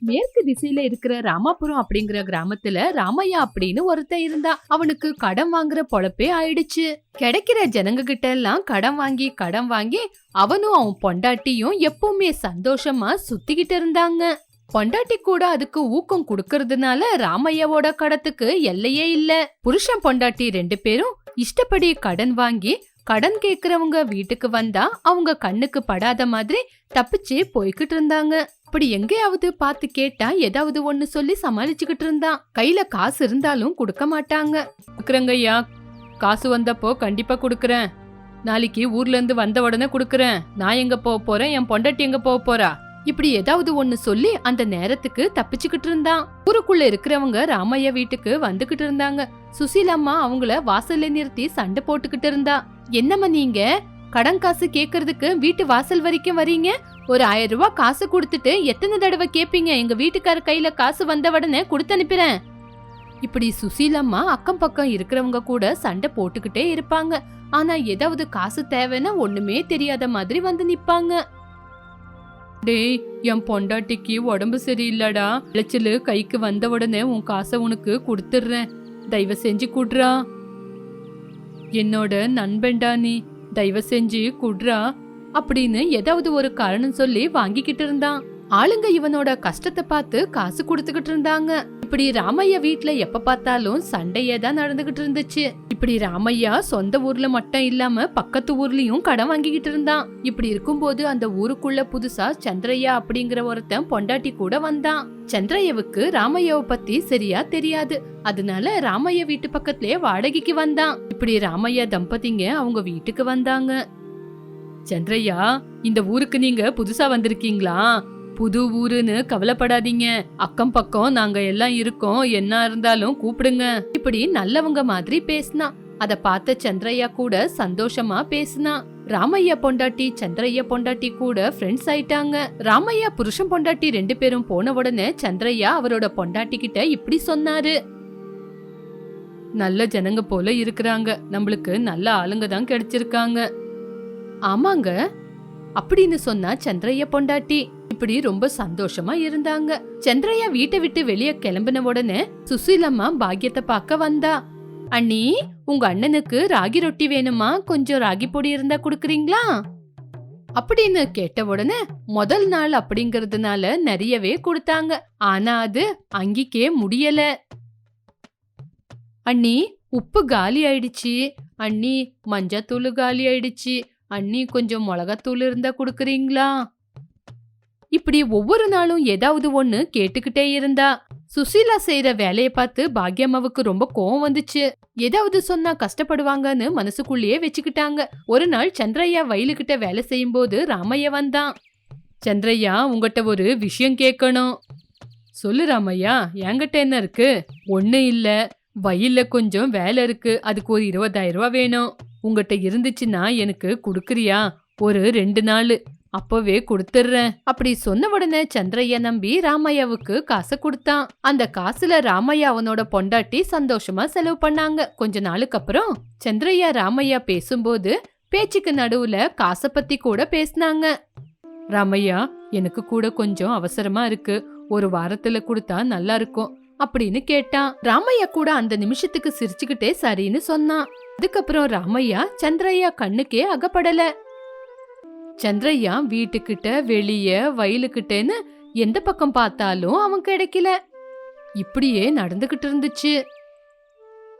மேற்கு திசையில இருக்கிற ராமாபுரம் அப்படிங்கிற கிராமத்துல ராமையா அப்படின்னு ஒருத்தன் இருந்தா அவனுக்கு கடன் வாங்குற பொழப்பே ஆயிடுச்சு. கிடைக்கிற ஜனங்க கிட்ட எல்லாம் கடன் வாங்கி கடன் வாங்கி அவனும் அவன் பொண்டாட்டியும் எப்பவுமே சந்தோஷமா சுத்திக்கிட்டு இருந்தாங்க. பொண்டாட்டி கூட அதுக்கு ஊக்கம் கொடுக்கறதுனால ராமையாவோட கடத்துக்கு எல்லையே இல்ல. புருஷன் பொண்டாட்டி ரெண்டு பேரும் இஷ்டப்படி கடன் வாங்கி கடன் கேக்குறவங்க வீட்டுக்கு வந்தா அவங்க கண்ணுக்கு படாத மாதிரி தப்பிச்சு போய்கிட்டு இருந்தாங்க. அப்படி எங்கேயாவது பார்த்து கேட்டா ஏதாவது ஒண்ணு சொல்லி சமாளிச்சுக்கிட்டு இருந்தான். கையில காசு இருந்தாலும் கொடுக்க மாட்டாங்க. குடுக்குறேங்க காசு வந்தப்போ கண்டிப்பா குடுக்கறேன். நாளைக்கு ஊர்ல இருந்து வந்த உடனே குடுக்கறேன். நான் எங்க போக போறேன்? என் பொண்டாட்டி எங்க போக போறா? இப்படி ஏதாவது ஒண்ணு சொல்லி அந்த நேரத்துக்கு தப்பிச்சுக்கிட்டு இருந்தான். ஊருக்குள்ள இருக்கிறவங்க ராமையா வீட்டுக்கு வந்துகிட்டு இருந்தாங்க. சுசீலம்மா அவங்கள வாசல்ல நிறுத்தி சண்டை போட்டுக்கிட்டு இருந்தா. என்னம்மா நீங்க? கடன் காசு கேக்குறதுக்கு வீட்டு வாசல் வரைக்கும் வரீங்க? ஒரு ஆயிரம் ரூபாய் காசு கொடுத்துட்டு எத்தனை தடவை கேட்பீங்க எங்க வீட்டுக்கார கையில காசு வந்த உடனே கொடுத்து அனுப்பிறேன். இப்படி சுசீலம்மா அக்கம் பக்கம் இருக்கிறவங்க கூட சண்டை போட்டுக்கிட்டே இருப்பாங்க. ஆனா ஏதாவது காசு தேவைன்னா ஒண்ணுமே தெரியாத மாதிரி வந்து நிப்பாங்க. டேய் என் பொண்டாட்டிக்கு உடம்பு சரியில்லடா. விளைச்சலு கைக்கு வந்த உடனே உன் காசை உனக்கு கொடுத்துட்றேன். தயவு செஞ்சு குடுறா. என்னோட நண்பன்டா நீ. தயவு செஞ்சு குடுறா. அப்படின்னு ஏதாவது ஒரு காரணம் சொல்லி வாங்கிக்கிட்டு இருந்தான். ஆளுங்க இவனோட கஷ்டத்தை பார்த்து காசு கொடுத்துக்கிட்டு இருந்தாங்க. இப்படி ராமையா வீட்டுல எப்ப பார்த்தாலும் சண்டையே தான் நடந்துகிட்டு இருந்துச்சு. இப்படி ராமையா சொந்த ஊர்ல மட்டும் இல்லாம பக்கத்து ஊர்லயும் கடன் வாங்கிக்கிட்டு இருந்தான். இப்படி இருக்கும்போது அந்த ஊருக்குள்ள புதுசா சந்திரையா அப்படிங்கிற ஒருத்தன் பொண்டாட்டி கூட வந்தான். சந்திரையாவுக்கு ராமையாவை பத்தி சரியா தெரியாது. அதனால ராமையா வீட்டு பக்கத்திலே வாடகைக்கு வந்தான். இப்படி ராமையா தம்பதிங்க அவங்க வீட்டுக்கு வந்தாங்க. சந்திரையா இந்த ஊருக்கு நீங்க புதுசா வந்திருக்கீங்களா? புது ஊருன்னு கவலைப்படாதீங்க. அக்கம் பக்கம் நாங்க எல்லாம் இருக்கோம். என்ன இருந்தாலும் கூப்பிடுங்க. இப்படி நல்லவங்க மாதிரி பேசினா. அத பார்த்த சந்திரையா கூட சந்தோஷமா பேசினா. ராமையா பொண்டாட்டி சந்திரையா பொண்டாட்டி கூட ஃப்ரெண்ட்ஸ் ஆயிட்டாங்க. ராமையா புருஷன் பொண்டாட்டி ரெண்டு பேரும் போன உடனே சந்திரையா அவரோட பொண்டாட்டி கிட்ட இப்படி சொன்னாரு. நல்ல ஜனங்க போல இருக்கிறாங்க. நம்மளுக்கு நல்ல ஆளுங்க தான் கிடைச்சிருக்காங்க. ஆமாங்க. அப்படின்னு சொன்னா சந்திரையா பொண்டாட்டி இப்படி ரொம்ப சந்தோஷமா இருந்தாங்க. சந்திரையா வீட்டை விட்டு வெளியே கிளம்பின உடனே சுசீலம்மா பாக்கியத்தை பார்க்க வந்தா. அண்ணி உங்க அண்ணனுக்கு ராகி ரொட்டி வேணுமா? கொஞ்சம் ராகி பொடி இருந்தா குடுக்குறீங்களா? அப்படின்னு கேட்ட உடனே முதல் நாள் அப்படிங்கறதுனால நிறையவே கொடுத்தாங்க. ஆனா அது அங்கிக்கே முடியல. அண்ணி உப்பு காலி ஆயிடுச்சு. அண்ணி மஞ்சத்தூள் காலி ஆயிடுச்சு. அண்ணி கொஞ்சம் மிளகாத்தூள் இருந்தா கொடுக்குறீங்களா? இப்படி ஒவ்வொரு நாளும் ஏதாவது ஒண்ணு கேட்டுக்கிட்டே இருந்தா சுசீலா செய்யற வேலையை பார்த்து பாக்யம்மாவுக்கு ரொம்ப கோவம் வந்துச்சு. ஏதாவது சொன்னா கஷ்டப்படுவாங்கன்னு மனசுக்குள்ளேயே வச்சுக்கிட்டாங்க. ஒரு நாள் சந்திரையா வயலுக்கிட்ட வேலை செய்யும் போது ராமையா வந்தான். சந்திரையா உங்ககிட்ட ஒரு விஷயம் கேட்கணும். சொல்லு ராமையா என்கிட்ட என்ன இருக்கு? ஒண்ணு இல்ல. வயல்ல கொஞ்சம் வேலை இருக்கு. அதுக்கு ஒரு இருபதாயிரம் ரூபா வேணும். உங்ககிட்ட இருந்துச்சுன்னா எனக்கு கொடுக்குறியா? ஒரு ரெண்டு நாள். அப்பவே கொடுத்துடுறேன் அப்படி சொன்ன உடனே சந்திரையா நம்பி ராமையாவுக்கு காசை கொடுத்தான். அந்த காசுல ராமையா அவனோட பொண்டாட்டி சந்தோஷமா செலவு பண்ணாங்க. கொஞ்ச நாளுக்கு அப்புறம் சந்திரையா ராமையா பேசும்போது பேச்சுக்கு நடுவுல காசை பத்தி கூட பேசினாங்க. ராமையா எனக்கு கூட கொஞ்சம் அவசரமா இருக்கு. ஒரு வாரத்துல கொடுத்தா நல்லா இருக்கும். அப்படின்னு கேட்டான். ராமையா கூட அந்த நிமிஷத்துக்கு சிரிச்சுக்கிட்டே சரின்னு சொன்னான். அதுக்கப்புறம் ராமையா சந்திரையா கண்ணுக்கே அகப்படல. சந்திரையா வீட்டுக்கிட்ட வெளிய வயலுக்கிட்டேன்னு எந்த பக்கம் பார்த்தாலும் அவன் கிடைக்கல. இப்படியே நடந்துகிட்டு இருந்துச்சு.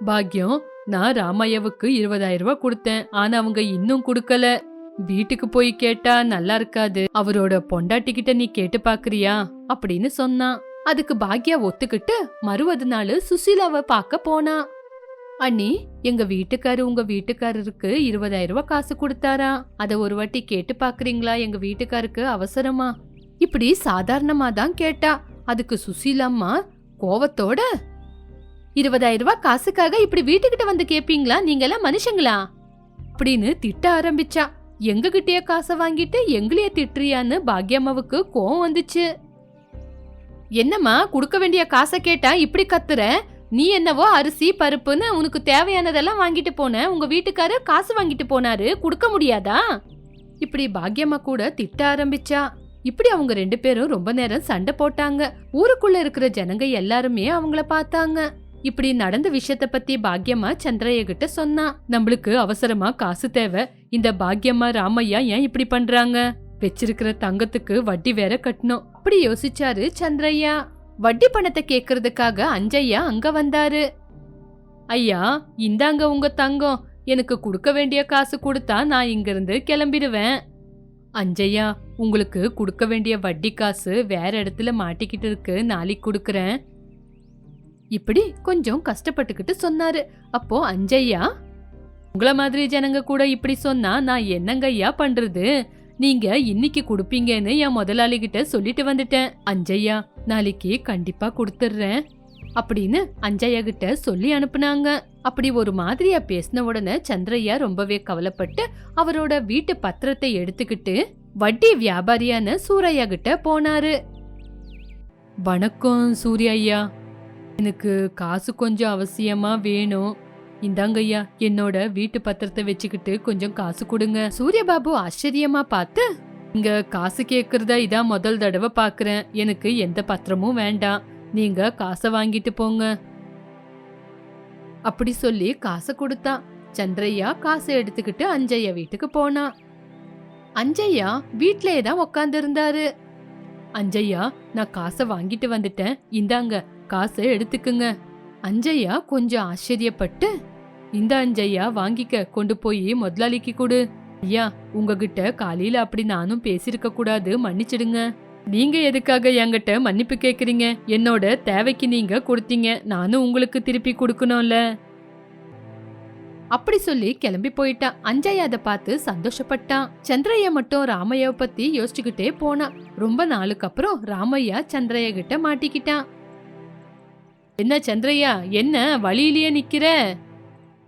பாக்யம் நான் ராமையாவுக்கு இருபதாயிரம் ரூபாய் கொடுத்தேன். ஆனா அவங்க இன்னும் கொடுக்கல. வீட்டுக்கு போய் கேட்டா நல்லா இருக்காது. அவரோட பொண்டாட்டி கிட்ட நீ கேட்டு பாக்குறியா? அப்படின்னு சொன்னான். அதுக்கு பாக்யா ஒத்துக்கிட்டு மறுவது நாள் சுசீலாவை பார்க்க போனா. அண்ணி எங்க வீட்டுக்காரு உங்க வீட்டுக்காரருக்கு இருபதாயிரம் ரூபாய் காசு கொடுத்தாரா? அத ஒரு வாட்டி கேட்டு பாக்குறீங்களா? எங்க வீட்டுக்காருக்கு அவசரமா? இப்படி சாதாரணமா தான் கேட்டா. அதுக்கு சுசீலாம்மா கோவத்தோட இருபதாயிரம் ரூபாய் காசுக்காக இப்படி வீட்டுக்கிட்ட வந்து கேப்பீங்களா? நீங்க எல்லாம் மனுஷங்களா? அப்படின்னு திட்ட ஆரம்பிச்சா. எங்க கிட்டயே காசை வாங்கிட்டு எங்களையே திட்டுறியான்னு பாக்யம்மாவுக்கு கோவம் வந்துச்சு. என்னம்மா கொடுக்க வேண்டிய காசை கேட்டா இப்படி கத்துற? நீ என்னவோ அரிசி பருப்புன்னு உனக்கு தேவையானதெல்லாம் வாங்கிட்டு போன. உங்க வீட்டுக்காரர் காசு வாங்கிட்டு போனாரு. கொடுக்க முடியாதா? இப்படி பாக்யம்மா கூட திட்ட ஆரம்பிச்சா. இப்படி அவங்க ரெண்டு பேரும் ரொம்ப நேரம் சண்டை போட்டாங்க. ஊருக்குள்ள இருக்கிற ஜனங்க எல்லாருமே அவங்கள பார்த்தாங்க. இப்படி நடந்த விஷயத்த பத்தி பாக்யம்மா சந்திரைய கிட்ட சொன்னா. நம்மளுக்கு அவசரமா காசு தேவை. இந்த பாக்யம்மா ராமையா ஏன் இப்படி பண்றாங்க? வச்சிருக்கிற தங்கத்துக்கு வட்டி வேற கட்டணும். அப்படி யோசிச்சாரு சந்திரையா வட்டி பணத்தை கேக்குறதுக்காக அஞ்சையா அங்க வந்தாரு. ஐயா இந்தாங்க உங்க தங்கம். எனக்கு கொடுக்க வேண்டிய காசு கொடுத்தா நான் இங்கிருந்து கிளம்பிடுவேன். அஞ்சையா உங்களுக்கு கொடுக்க வேண்டிய வட்டி காசு வேற இடத்துல மாட்டிக்கிட்டு இருக்கு நாளைக்கு கொடுக்குறேன். இப்படி கொஞ்சம் கஷ்டப்பட்டுக்கிட்டு சொன்னாரு. அப்போ அஞ்சையா உங்களை மாதிரி ஜனங்க கூட இப்படி சொன்னா நான் என்னங்கய்யா பண்றது? நீங்க இன்னைக்கு கொடுப்பீங்கன்னு என் முதலாளி கிட்ட சொல்லிட்டு வந்துட்டேன். அஞ்சையா நாளைக்கு கண்டிப்பா கொடுத்துட்றேன் அப்படின்னு அஞ்சையா கிட்ட சொல்லி அனுப்புனாங்க. அப்படி ஒரு மாதிரியா பேசின உடனே சந்திரையா ரொம்பவே கவலைப்பட்டு அவரோட வீட்டு பத்திரத்தை எடுத்துக்கிட்டு வட்டி வியாபாரியான சூரையா கிட்ட போனாரு. வணக்கம் சூர்யா ஐயா எனக்கு காசு கொஞ்சம் அவசியமா வேணும். இந்தாங்கய்யா என்னோட வீட்டு பத்திரத்தை வச்சுக்கிட்டு கொஞ்சம் காசு கொடுங்க. சூரியபாபு ஆச்சரியமா பார்த்து இங்க காசு கேக்குறதா இதான் முதல் தடவை பாக்குறேன். எனக்கு எந்த பத்திரமும் வேண்டாம். நீங்க காசை வாங்கிட்டு போங்க. அப்படி சொல்லி காசை கொடுத்தான் சந்திரையா காசை எடுத்துக்கிட்டு அஞ்சையா வீட்டுக்கு போனான் அஞ்சையா வீட்லயே தான் உக்காந்து இருந்தாரு அஞ்சையா நான் காசை வாங்கிட்டு வந்துட்டேன். இந்தாங்க காசை எடுத்துக்குங்க. அஞ்சையா கொஞ்சம் ஆச்சரியப்பட்டு இந்த அஞ்சையா வாங்கிக்க கொண்டு போய் முதலாளிக்கு கொடு. ஐயா உங்ககிட்ட காலையில அப்படி நானும் பேசியிருக்க கூடாது மன்னிச்சிடுங்க. நீங்க எதுக்காக என்கிட்ட மன்னிப்பு கேக்குறீங்க? என்னோட தேவைக்கு நீங்க கொடுத்தீங்க. நானும் உங்களுக்கு திருப்பி கொடுக்கணும்ல. அப்படி சொல்லி கிளம்பி போயிட்டான் அஞ்சையா அதை பார்த்து சந்தோஷப்பட்டான். சந்திரையா மட்டும் ராமையாவை பத்தி யோசிச்சுக்கிட்டே போனான் ரொம்ப நாளுக்கு அப்புறம் ராமையா சந்திரையா கிட்ட மாட்டிக்கிட்டான். என்ன சந்திரையா என்ன வழியிலேயே நிக்கிற?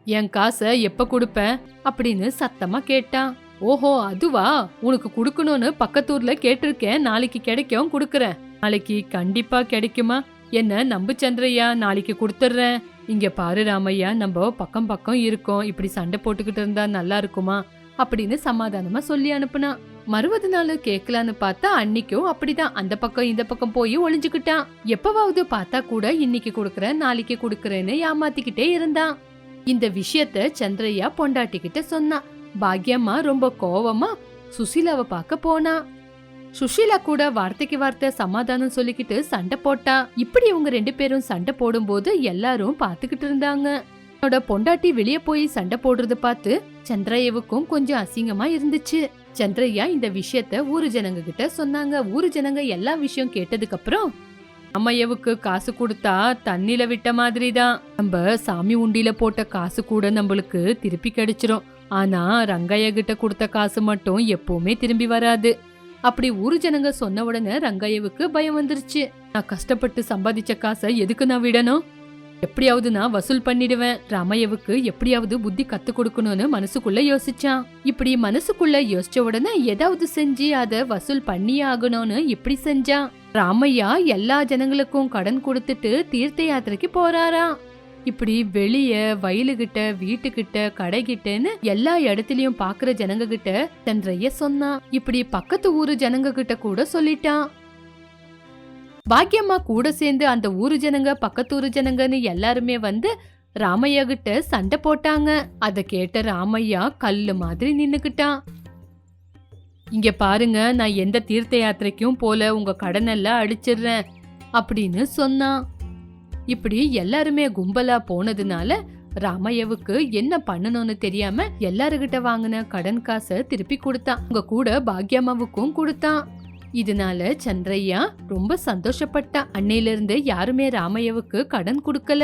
என் காசை எப்ப கொடுப்பேன்? அப்படின்னு சத்தமா கேட்டான். ஓஹோ அதுவா? உனக்கு கொடுக்கணும்னு பக்கத்தூர்ல கேட்டிருக்கேன். நாளைக்கு கிடைக்கும் கொடுக்கறேன். நாளைக்கு கண்டிப்பா கிடைக்குமா? என்ன நம்பு சந்திரையா? நாளைக்கு கொடுத்துட்றேன். இங்க பாரு ராமையா நம்ம பக்கம் பக்கம் இருக்கோம். இப்படி சண்டை போட்டுக்கிட்டு இருந்தா நல்லா இருக்குமா? அப்படின்னு சமாதானமா சொல்லி அனுப்புனா மறுபது நாள் கேட்கலான்னு பார்த்தா அன்னைக்கும் அப்படிதான். அந்த பக்கம் இந்த பக்கம் போய் ஒளிஞ்சுக்கிட்டான். எப்பவாவது பார்த்தா கூட இன்னைக்கு கொடுக்கறேன் நாளைக்கு கொடுக்கறேன்னு ஏமாத்திக்கிட்டே இருந்தான். இந்த விஷயத்த சந்திரையா பொண்டாட்டிக்கிட்ட சொன்னான் பாக்யம்மா ரொம்ப கோவமா சுசீலாவை பார்க்க போனா. சுஷீலா கூட வார்த்தைக்கு வார்த்தை சமாதானம் சொல்லிக்கிட்டு சண்டை போட்டா. இப்படி இவங்க ரெண்டு பேரும் சண்டை போடும்போது எல்லாரும் பாத்துக்கிட்டு இருந்தாங்க. என்னோட பொண்டாட்டி வெளியே போய் சண்டை போடுறத பார்த்து சந்திரையாவுக்கும் கொஞ்சம் அசிங்கமா இருந்துச்சு. சந்திரையா இந்த விஷயத்த ஊரு ஜனங்க கிட்ட சொன்னாங்க. ஊரு ஜனங்க எல்லா விஷயம் கேட்டதுக்கு அப்புறம் அம்மையவுக்கு காசு கொடுத்தா தண்ணில விட்ட மாதிரி தான் நம்ம சாமி உண்டியில போட்ட காசு கூட நம்மளுக்கு திருப்பி கிடைச்சிரும். ஆனா ரங்கையா கிட்ட கொடுத்த காசு மட்டும் எப்பவுமே திரும்பி வராது. அப்படி ஊரு ஜனங்க சொன்ன உடனே ரங்கையாவுக்கு பயம் வந்துருச்சு. நான் கஷ்டப்பட்டு சம்பாதிச்ச காசை எதுக்கு நான் விடணும்? எப்படியாவது நான் வசூல் பண்ணிடுவேன். ராமையவுக்கு எப்படியாவது புத்தி கத்து கொடுக்கணும்னு மனசுக்குள்ள யோசிச்சான். இப்படி மனசுக்குள்ள யோசிச்ச உடனே ஏதாவது செஞ்சு அத வசூல் பண்ணியே ஆகணும்னு இப்படி செஞ்சான். ராமையா எல்லா ஜனங்களுக்கும் கடன் கொடுத்துட்டு தீர்த்த யாத்திரைக்கு போறாராம். இப்படி வெளிய வயலுகிட்ட வீட்டுக்கிட்ட கடைகிட்டன்னு எல்லா இடத்துலயும் பாக்குற ஜனங்க கிட்ட தன்றைய சொன்னான். இப்படி பக்கத்து ஊரு ஜனங்க கிட்ட கூட சொல்லிட்டான். பாக்கியம்மா கூட சேர்ந்து அந்த ஊரு ஜனங்க பக்கத்தூரு ஜனங்கன்னு எல்லாருமே வந்து ராமையா கிட்ட சண்டை போட்டாங்க. அத கேட்ட ராமையா கல்லு மாதிரி நின்னுக்கிட்டான் இங்க பாருங்க நான் எந்த தீர்த்த யாத்திரைக்கும் போல உங்க கடனெல்லாம் அடிச்சிடுறேன் அப்படின்னு சொன்னான் இப்படி எல்லாருமே கும்பலா போனதுனால ராமையவுக்கு என்ன பண்ணணும்னு தெரியாம எல்லாருகிட்ட வாங்கின கடன் காசை திருப்பி கொடுத்தான். உங்க கூட பாக்யம்மாவுக்கும் கொடுத்தான். இதனால சந்திரையா ரொம்ப சந்தோஷப்பட்டான் அன்னையிலிருந்து யாருமே ராமையவுக்கு கடன் கொடுக்கல.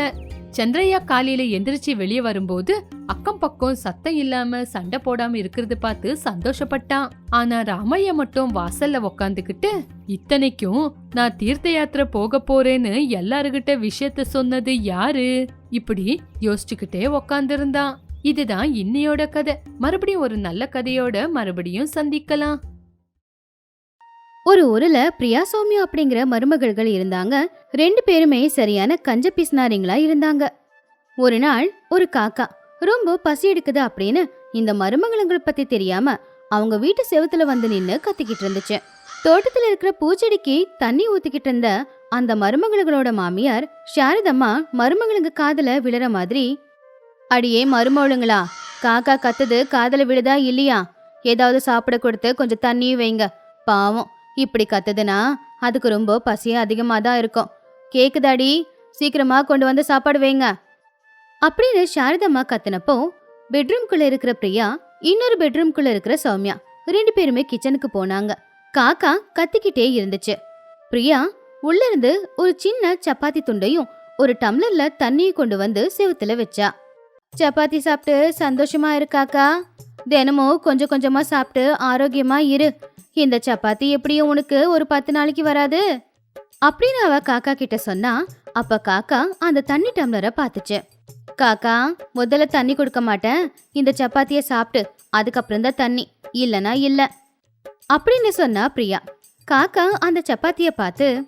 சந்திரையா காலையில எந்திரிச்சு வெளியே வரும்போது அக்கம் பக்கம் சத்தம் இல்லாம சண்டை போடாம இருக்கிறது பார்த்து சந்தோஷப்பட்டான். ஆனா ராமையா மட்டும் வாசல்ல உக்காந்துக்கிட்டு இத்தனைக்கும் நான் தீர்த்த யாத்திரை போக போறேன்னு எல்லாருகிட்ட விஷயத்த சொன்னது யாரு? இப்படி யோசிச்சுக்கிட்டே உக்காந்துருந்தான். இதுதான் இன்னையோட கதை. மறுபடியும் ஒரு நல்ல கதையோட மறுபடியும் சந்திக்கலாம். ஒரு ஊர்ல பிரியா சௌமியா அப்படிங்கிற மருமகள்கள் இருந்தாங்க. ரெண்டு பேருமே சரியான கஞ்ச பிசினாரிங்களா இருந்தாங்க. ஒரு நாள் ஒரு காக்கா ரொம்ப பசி எடுக்குது அப்படின்னு இந்த மருமகளுங்களை பத்தி தெரியாம அவங்க வீட்டு செவுத்துல வந்து நின்னு கத்திக்கிட்டு இருந்துச்சு. தோட்டத்துல இருக்கிற பூச்செடிக்கு தண்ணி ஊத்திக்கிட்டு இருந்த அந்த மருமகளோட மாமியார் சாரதம்மா மருமகளுங்க காதுல விழற மாதிரி அடியே மருமகளுங்களா காக்கா கத்துது காதுல விழுதா இல்லையா? ஏதாவது சாப்பிட கொடுத்து கொஞ்சம் தண்ணியும் வைங்க. பாவம். இப்படி கத்துதுன்னா அதுக்கு ரொம்ப பசி அதிகமா தான் இருக்கும். கேக்குதாடி? சீக்கிரமா கொண்டு வந்து சாப்பாடு வைங்க. அப்படின்னு சாரதம்மா கத்துனப்போ பெட்ரூம்குள்ள இருக்கிற பிரியா இன்னொரு பெட்ரூம்குள்ள இருக்கிற சௌமியா ரெண்டு பேருமே கிச்சனுக்கு போனாங்க. காக்கா கத்திக்கிட்டே இருந்துச்சு. பிரியா உள்ள இருந்து ஒரு சின்ன சப்பாத்தி துண்டையும் ஒரு டம்ளர்ல தண்ணியும் கொண்டு வந்து செவுத்துல வச்சா. சப்பாத்தி சாப்பிட்டு சந்தோஷமா இருக்காக்கா தினமும் கொஞ்சம் கொஞ்சமா சாப்பிட்டு ஆரோக்கியமா இரு. இந்த சப்பாத்தி எப்படியும் உனக்கு ஒரு பத்து நாளைக்கு வராது. அப்படின்னு அவ காக்கா கிட்ட சொன்னா அப்ப காக்கா அந்த தண்ணி டம்ளரை பார்த்துச்சு. காக்கா முதல்ல தண்ணி கொடுக்க மாட்டேன். இந்த சப்பாத்திய சாப்பிட்டு அதுக்கப்புறம் தான் தண்ணி. இல்லனா இல்ல. அப்படின்னு சொன்னா பிரியா. காக்கா அந்த சப்பாத்திய பார்த்து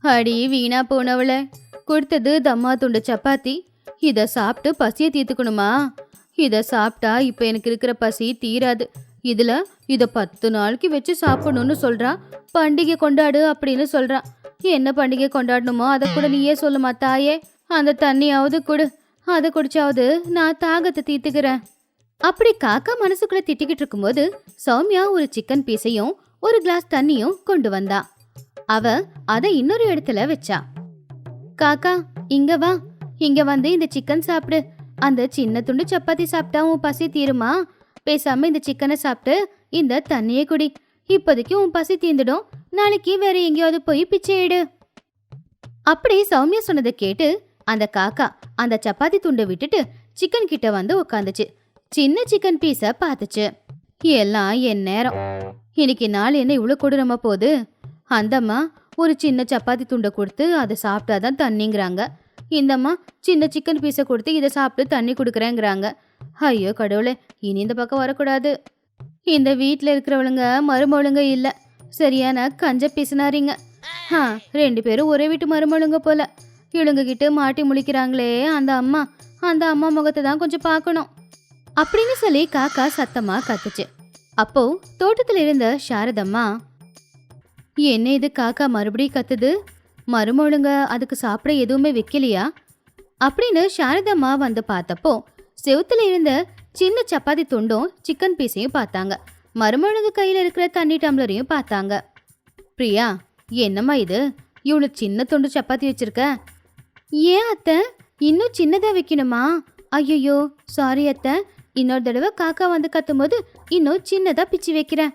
அடி வீணா போனவள கொடுத்தது தம்மா துண்டு சப்பாத்தி. இத சாப்பிட்டு பசியை தீர்த்துக்கணுமா? இதை சாப்பிட்டா இப்போ எனக்கு இருக்கிற பசி தீராது. இதில் இதை பத்து நாளைக்கு வச்சு சாப்பிடணும்னு சொல்கிறா பண்டிகை கொண்டாடு அப்படின்னு சொல்றா. என்ன பண்டிகை கொண்டாடணுமோ அதை கூட நீயே சொல்லுமா தாயே? அந்த தண்ணியாவது கொடு. அதை குடிச்சாவது நான் தாகத்தை தீர்த்துக்கிறேன் அப்படி காக்கா மனசுக்குள்ள திட்டிக்கிட்டு இருக்கும்போது சௌமியா ஒரு சிக்கன் பீஸையும் ஒரு கிளாஸ் தண்ணியும் கொண்டு வந்தா. அவ அதை இன்னொரு இடத்துல வச்சா. காக்கா இங்க வா. இங்க வந்து இந்த சிக்கன் சாப்பிடு. அந்த சின்ன துண்டு சப்பாத்தி சாப்பிட்டா உன் பசி தீருமா? பேசாம இந்த சிக்கனை சாப்பிட்டு இந்த தண்ணியை குடி. இப்போதைக்கு உன் பசி தீர்ந்துடும். நாளைக்கு வேற எங்கேயாவது போய் பிச்சை எடு. அப்படி சௌமியா சொன்னதை கேட்டு அந்த காக்கா அந்த சப்பாத்தி துண்டை விட்டுட்டு சிக்கன் கிட்ட வந்து உட்காந்துச்சு சின்ன சிக்கன் பீஸை பார்த்துச்சு. எல்லாம் என் நேரம். இன்னைக்கு நாள் என்ன இவ்வளோ கொடூரமா போகுது? அந்தம்மா ஒரு சின்ன சப்பாத்தி துண்டை கொடுத்து அதை சாப்பிட்டாதான் தண்ணிங்கிறாங்க. இந்தம்மா சின்ன சிக்கன் பீஸை கொடுத்து இதை சாப்பிட்டு தண்ணி கொடுக்குறேங்கிறாங்க. ஐயோ கடவுளே இனி இந்த பக்கம் வரக்கூடாது. இந்த வீட்டில் இருக்கிறவளுங்க மருமவளுங்க இல்லை. சரியான கஞ்ச பீசினாரிங்க. ஆ ரெண்டு பேரும் ஒரே வீட்டு மருமவளுங்க போல. இவளுங்ககிட்ட மாட்டி முழிக்கிறாங்களே அந்த அம்மா. அந்த அம்மா முகத்தை தான் கொஞ்சம் பார்க்கணும். அப்படின்னு சொல்லி காக்கா சத்தமா கத்துச்சு. அப்போ தோட்டத்தில் இருந்த சாரதம்மா என்ன இது காக்கா மறுபடியும் கத்துது? மருமொழுங்க அதுக்கு சாப்பிட எதுவுமே வைக்கலையா? அப்படின்னு சாரதம்மா வந்து பார்த்தப்போ செவுத்துல இருந்த சின்ன சப்பாத்தி துண்டும் சிக்கன் பீஸையும் பார்த்தாங்க. மருமொழுங்கு கையில் இருக்கிற தண்ணி டம்ளரையும் பார்த்தாங்க. பிரியா என்னம்மா இது? இவ்வளோ சின்ன துண்டு சப்பாத்தி வச்சிருக்க? ஏன் அத்தை? இன்னும் சின்னதாக வைக்கணுமா? ஐயோ சாரி அத்தை. இன்னொரு தடவை காக்கா வந்து கத்தும்போது இன்னும் சின்னதாக பிச்சு வைக்கிறேன்.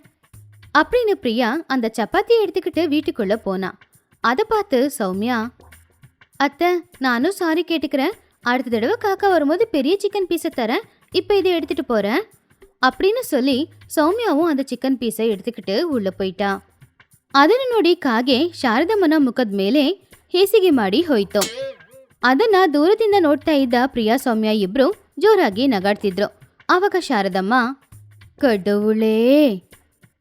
அப்படின்னு பிரியா அந்த சப்பாத்தியை எடுத்துக்கிட்டு வீட்டுக்குள்ளே போனான் அதை பார்த்து சௌமியா அத்தை நானும் சாரி கேட்டுக்கிறேன். அடுத்த தடவை காக்கா வரும்போது பெரிய சிக்கன் பீஸை தரேன். இப்போ இதை எடுத்துகிட்டு போகிறேன் அப்படின்னு சொல்லி சௌமியாவும் அந்த சிக்கன் பீஸை எடுத்துக்கிட்டு உள்ளே போயிட்டா. ಅದನ್ನು ನೋಡಿ ಕಾಗೆ ಶಾರದಮ್ಮನ ಮುಖದ ಮೇಲೆ ಹೇಸಿಗೆ ಮಾಡಿ ಹೋಯಿತು ಅದನ್ನ ದೂರದಿಂದ ನೋಡ್ತಾ ಇದ್ದ ಪ್ರಿಯಾ ಸೌಮ್ಯ ಇಬ್ರು ಜೋರಾಗಿ ನಗಾಡ್ತಿದ್ರು ಅವಾಗ ಶಾರದಮ್ಮ ಕಡವುಳೇ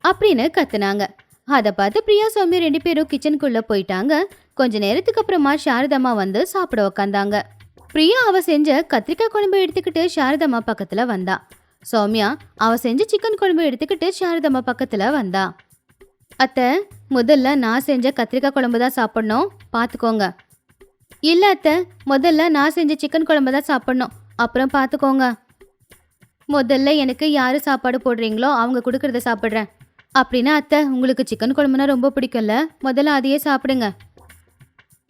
ಅಪ್ರಿನ ಕತ್ತನಾಂಗ அதை பார்த்து பிரியா சுவாமி ரெண்டு பேரும் கிச்சனுக்குள்ள போயிட்டாங்க. கொஞ்ச நேரத்துக்கு அப்புறமா சாரதம்மா வந்து சாப்பிட உக்காந்தாங்க. பிரியா அவ செஞ்ச கத்திரிக்காய் குழம்பு எடுத்துக்கிட்டு சாரதம்மா பக்கத்துல வந்தா. சௌமியா அவ செஞ்ச சிக்கன் குழம்பு எடுத்துக்கிட்டு சாரதம்மா பக்கத்துல வந்தா. அத்தை முதல்ல நான் செஞ்ச கத்திரிக்காய் குழம்பு தான் சாப்பிடணும். பார்த்துக்கோங்க இல்ல அத்தை முதல்ல நான் செஞ்ச சிக்கன் குழம்பு தான் சாப்பிடணும். அப்புறம் பார்த்துக்கோங்க முதல்ல எனக்கு யாரு சாப்பாடு போடுறீங்களோ அவங்க கொடுக்கறத சாப்பிட்றேன். அப்படின்னா அத்தை உங்களுக்கு சிக்கன் குழம்புனா ரொம்ப பிடிக்கும்ல? முதல்ல அதையே சாப்பிடுங்க.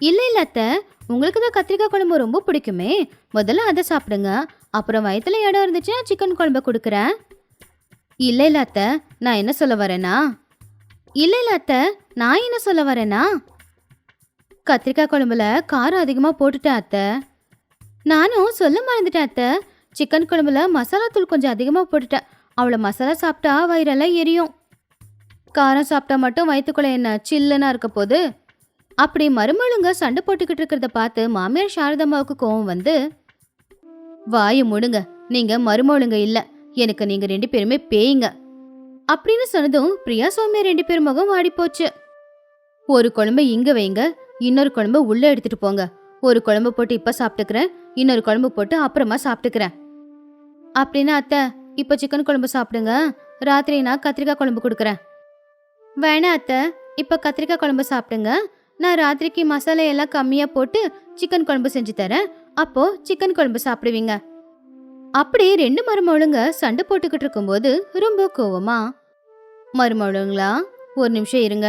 இல்லை இல்லை அத்தை உங்களுக்கு தான் கத்திரிக்காய் குழம்பு ரொம்ப பிடிக்குமே. முதல்ல அதை சாப்பிடுங்க. அப்புறம் வயித்துல இடம் இருந்துச்சுன்னா சிக்கன் குழம்பு கொடுக்குறேன். இல்லை இல்லை அத்தை நான் என்ன சொல்ல வரேனா இல்லை இல்லை அத்தை நான் என்ன சொல்ல வரேனா கத்திரிக்காய் குழம்புல காரம் அதிகமாக போட்டுட்டேன் அத்தை. நானும் சொல்ல மறந்துட்டேன் அத்தை. சிக்கன் குழம்புல மசாலா தூள் கொஞ்சம் அதிகமாக போட்டுட்டேன். அவ்வளோ மசாலா சாப்பிட்டா வயிறெல்லாம் எரியும். காரம் சாப்பிட்டா மட்டும் வயிற்றுக்குள்ள என்ன சில்லுன்னா இருக்க போது அப்படி மருமகளுங்க சண்டை போட்டுக்கிட்டு இருக்கிறத பார்த்து மாமியார் சாரதம்மாவுக்கு கோவம் வந்து வாயை முடுங்க. நீங்க மருமகளுங்க இல்ல. எனக்கு நீங்க ரெண்டு பேருமே பேய்ங்க. அப்படின்னு சொன்னதும் பிரியா சௌமியா ரெண்டு பேர் முகம் வாடி போச்சு. ஒரு குழம்பு இங்க வைங்க. இன்னொரு குழம்பு உள்ள எடுத்துட்டு போங்க. ஒரு குழம்பு போட்டு இப்ப சாப்பிட்டுக்கிறேன். இன்னொரு குழம்பு போட்டு அப்புறமா சாப்பிட்டுக்கிறேன். அப்படின்னா அத்தை இப்ப சிக்கன் குழம்பு சாப்பிடுங்க. ராத்திரி நான் கத்திரிக்காய் குழம்பு கொடுக்குறேன். வேணா அத்தை இப்போ கத்திரிக்காய் குழம்பு சாப்பிடுங்க. நான் ராத்திரிக்கு மசாலா எல்லாம் கம்மியாக போட்டு சிக்கன் குழம்பு செஞ்சு தரேன். அப்போ சிக்கன் குழம்பு சாப்பிடுவீங்க. அப்படி ரெண்டு மருமகளுங்க சண்டை போட்டுக்கிட்டு இருக்கும்போது ரொம்ப கோவமா மருமகளுங்களா ஒரு நிமிஷம் இருங்க.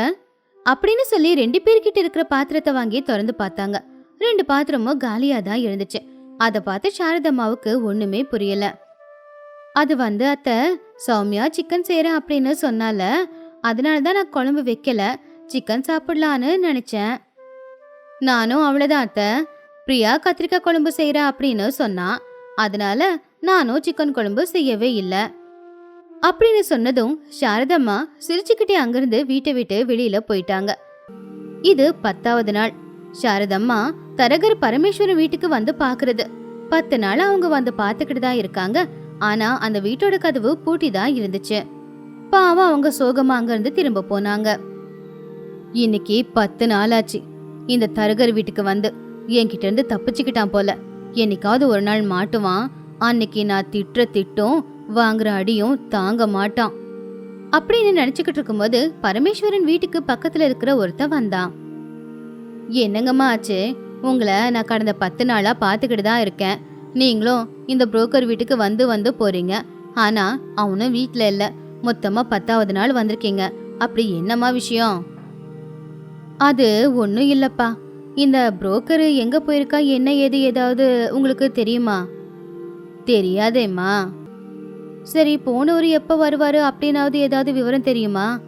அப்படின்னு சொல்லி ரெண்டு பேர்கிட்ட இருக்கிற பாத்திரத்தை வாங்கி திறந்து பார்த்தாங்க. ரெண்டு பாத்திரமும் காலியாக தான் இருந்துச்சு. அதை பார்த்து சாரதம்மாவுக்கு ஒன்றுமே புரியலை. அது வந்து அத்தை சௌமியா சிக்கன் செய்கிறேன் அப்படின்னு சொன்னால அதனால தான் நான் குழம்பு வைக்கல. சிக்கன் சாப்பிடலான்னு நினைச்சேன். நானும் அவ்வளோதான் அத்தை. பிரியா கத்திரிக்காய் குழம்பு செய்கிற அப்படின்னு சொன்னான் அதனால நானும் சிக்கன் குழம்பு செய்யவே இல்லை. அப்படின்னு சொன்னதும் சாரதம்மா சிரிச்சுக்கிட்டே அங்கிருந்து வீட்டை விட்டு வெளியில போயிட்டாங்க. இது பத்தாவது நாள். சாரதம்மா தரகர் பரமேஸ்வரன் வீட்டுக்கு வந்து பாக்குறது. பத்து நாள் அவங்க வந்து பார்த்துக்கிட்டு தான் இருக்காங்க. ஆனா அந்த வீட்டோட கதவு பூட்டி தான் இருந்துச்சு. பாவம் அவங்க சோகமா அங்கிருந்து திரும்ப போனாங்க. இன்னைக்கு பத்து நாள் ஆச்சு இந்த தருகர் வீட்டுக்கு வந்து என்கிட்ட இருந்து தப்பிச்சுக்கிட்டான் போல. என்னைக்காவது ஒரு நாள் மாட்டுவான். அன்னைக்கு நான் திட்டுற திட்டும் வாங்குற அடியும் தாங்க மாட்டான். அப்படின்னு நினைச்சுக்கிட்டு இருக்கும்போது பரமேஸ்வரன் வீட்டுக்கு பக்கத்துல இருக்கிற ஒருத்தன் வந்தான். என்னங்கம்மா ஆச்சு? உங்களை நான் கடந்த பத்து நாளா பார்த்துக்கிட்டு தான் இருக்கேன். நீங்களும் இந்த புரோக்கர் வீட்டுக்கு வந்து வந்து போறீங்க. ஆனா அவனும் வீட்டில் இல்லை. மொத்தமா பத்தாவது நாள் வந்திருக்கீங்க. அப்படி என்னம்மா விஷயம்? அது ஒன்றும் இல்லப்பா. இந்த புரோக்கர் எங்க போயிருக்கா? என்ன ஏது ஏதாவது உங்களுக்கு தெரியுமா? தெரியாதேம்மா. சரி போனவர் எப்போ வருவாரு? அப்படின்னாவது ஏதாவது விவரம் தெரியுமா?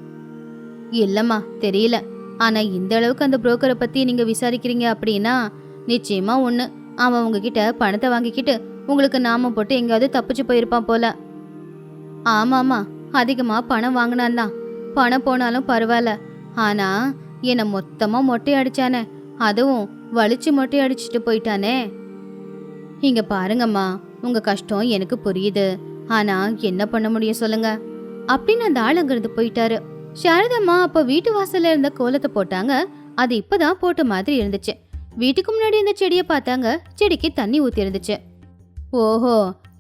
இல்லைம்மா தெரியல. ஆனா இந்த அளவுக்கு அந்த புரோக்கரை பத்தி நீங்க விசாரிக்கிறீங்க அப்படின்னா நிச்சயமா ஒன்று அவன் உங்ககிட்ட பணத்தை வாங்கிக்கிட்டு உங்களுக்கு நாம போட்டு எங்கேயாவது தப்பிச்சு போயிருப்பான் போல. ஆமாம்மா. அதிகமா பணம் வாங்கினான் தான் பணம் போனாலும் பரவாயில்ல. ஆனா என்னை மொத்தமாக மொட்டை அடிச்சானே அதுவும் வலிச்சு மொட்டை அடிச்சிட்டு போயிட்டானே. இங்கே பாருங்கம்மா உங்கள் கஷ்டம் எனக்கு புரியுது. ஆனால் என்ன பண்ண முடியும் சொல்லுங்க. அப்படின்னு அந்த ஆள் அங்கிருந்து போயிட்டாரு. சாரதம்மா அப்போ வீட்டு வாசல்ல இருந்த கோலத்தை போட்டாங்க. அது இப்பதான் போட்ட மாதிரி இருந்துச்சு. வீட்டுக்கு முன்னாடி இருந்த செடியை பார்த்தாங்க. செடிக்கு தண்ணி ஊற்றி இருந்துச்சு ஓஹோ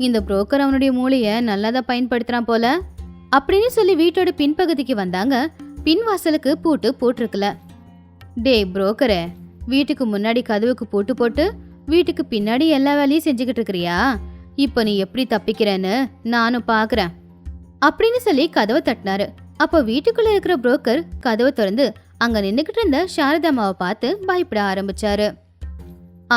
இந்த புரோக்கர் அவனுடைய மூளையை நல்லா தான் பயன்படுத்துகிறான் போல. அப்படின்னு சொல்லி வீட்டோட பின்பகுதிக்கு வந்தாங்க. பின் வாசலுக்கு பூட்டு போட்டிருக்கல. டேய் புரோக்கரே வீட்டுக்கு முன்னாடி கதவுக்கு பூட்டு போட்டு வீட்டுக்கு பின்னாடி எல்லா வேலையும் செஞ்சுக்கிட்டு இருக்கிறியா? இப்போ நீ எப்படி தப்பிக்கிறேன்னு நானும் பார்க்குறேன் அப்படின்னு சொல்லி கதவை தட்டினாரு. அப்போ வீட்டுக்குள்ள இருக்கிற புரோக்கர் கதவை திறந்து அங்க நின்றுக்கிட்டு இருந்த சாரதாம்மாவை பார்த்து பயப்பட ஆரம்பிச்சாரு.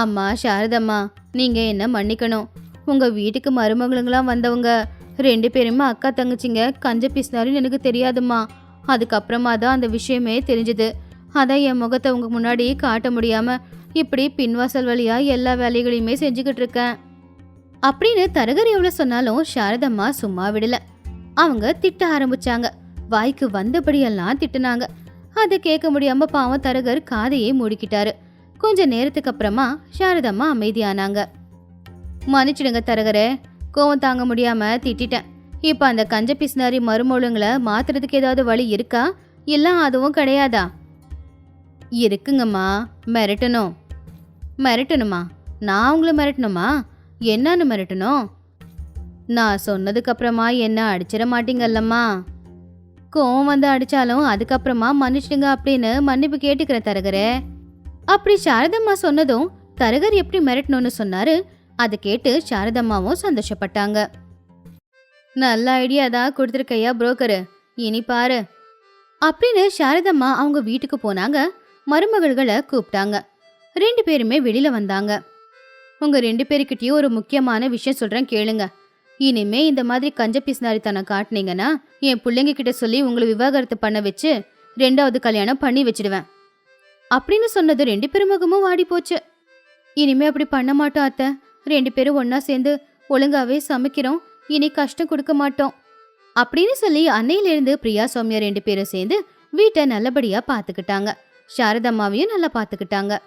அம்மா சாரதம்மா நீங்க என்ன மன்னிக்கணும். உங்க வீட்டுக்கு மருமகளுங்களாம் வந்தவங்க ரெண்டு பேருமே அக்கா தங்கச்சிங்க கஞ்ச பிசினாருன்னு எனக்கு தெரியாதும்மா. அதுக்கப்புறமா தான் அந்த விஷயமே தெரிஞ்சுது. அதான் என் முகத்தை உங்க முன்னாடி காட்ட முடியாம இப்படி பின்வாசல் வழியா எல்லா வேலைகளையுமே செஞ்சுக்கிட்டு இருக்கேன். அப்படின்னு தரகர் எவ்வளோ சொன்னாலும் சாரதம்மா சும்மா விடல. அவங்க திட்ட ஆரம்பிச்சாங்க. வாய்க்கு வந்தபடியெல்லாம் திட்டினாங்க. அதை கேட்க முடியாம பாவம் தரகர் காதையே மூடிக்கிட்டாரு. கொஞ்ச நேரத்துக்கு அப்புறமா சாரதம்மா அமைதியானாங்க. மன்னிச்சிடுங்க தரகரே. கோவம் தாங்க முடியாமல் திட்டிட்டேன். இப்போ அந்த கஞ்ச பிசினாரி மருமொழுங்களை மாத்துறதுக்கு ஏதாவது வழி இருக்கா? எல்லாம் அதுவும் கிடையாதா? இருக்குங்கம்மா மிரட்டணும். மிரட்டணுமா? நான் உங்களை மிரட்டணுமா? என்னன்னு மிரட்டணும்? நான் சொன்னதுக்கப்புறமா என்ன அடிச்சிட மாட்டீங்கல்லம்மா? கோவம் வந்து அடித்தாலும் அதுக்கப்புறமா மன்னிச்சிடுங்க அப்படின்னு மன்னிப்பு கேட்டுக்கிறேன் தரகரே. அப்படி சாரதம்மா சொன்னதும் தரகர் எப்படி மிரட்டணும்னு சொன்னாரு? அதை கேட்டு சாரதம்மாவும் சந்தோஷப்பட்டாங்க. நல்ல ஐடியா தான் கொடுத்துருக்கையா புரோக்கரு இனி பாரு. அப்படின்னு சாரதம்மா அவங்க வீட்டுக்கு போனாங்க. மருமகள்களை கூப்பிட்டாங்க. ரெண்டு பேருமே வெளியில வந்தாங்க. உங்க ரெண்டு பேருக்கிட்டயும் ஒரு முக்கியமான விஷயம் சொல்றேன் கேளுங்க. இனிமே இந்த மாதிரி கஞ்ச பிசினாரித்தனம் காட்டுனீங்கன்னா என் பிள்ளைங்க கிட்ட சொல்லி உங்களை விவாகரத்து பண்ண வச்சு ரெண்டாவது கல்யாணம் பண்ணி வச்சிடுவேன். அப்படின்னு சொன்னது ரெண்டு பெருமுகமும் வாடி போச்சு இனிமே அப்படி பண்ண மாட்டோம் அத்தை. ரெண்டு பேரும் ஒன்னா சேர்ந்து ஒழுங்காவே சமைக்கிறோம். இனி கஷ்டம் கொடுக்க மாட்டோம். அப்படின்னு சொல்லி அன்னையிலிருந்து பிரியா சௌமியா ரெண்டு பேரும் சேர்ந்து வீட்டை நல்லபடியா பாத்துக்கிட்டாங்க சாரதம்மாவையும் நல்லா பாத்துக்கிட்டாங்க